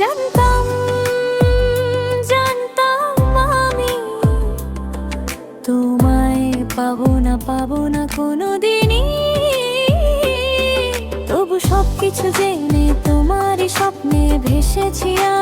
জানতাম জানতাম আমি। তোমায় পাবো না পাবো না কোনোদিনই। তবু সবকিছু জেনে তোমারই স্বপ্নে ভেসেছি আমি।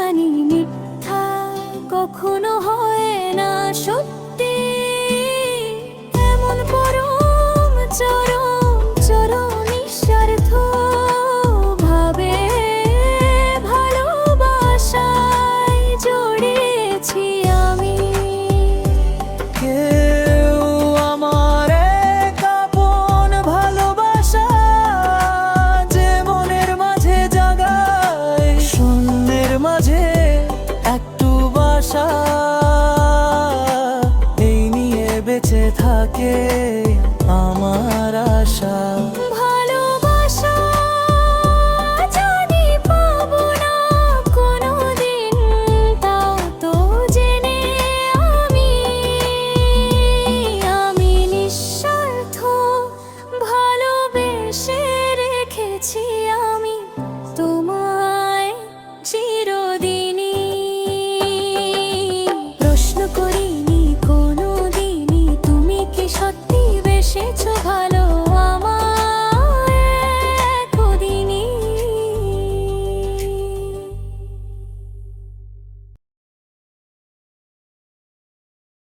জানি মিথ্যা কখনো হয় না সত্য। থাকে আমার আশা।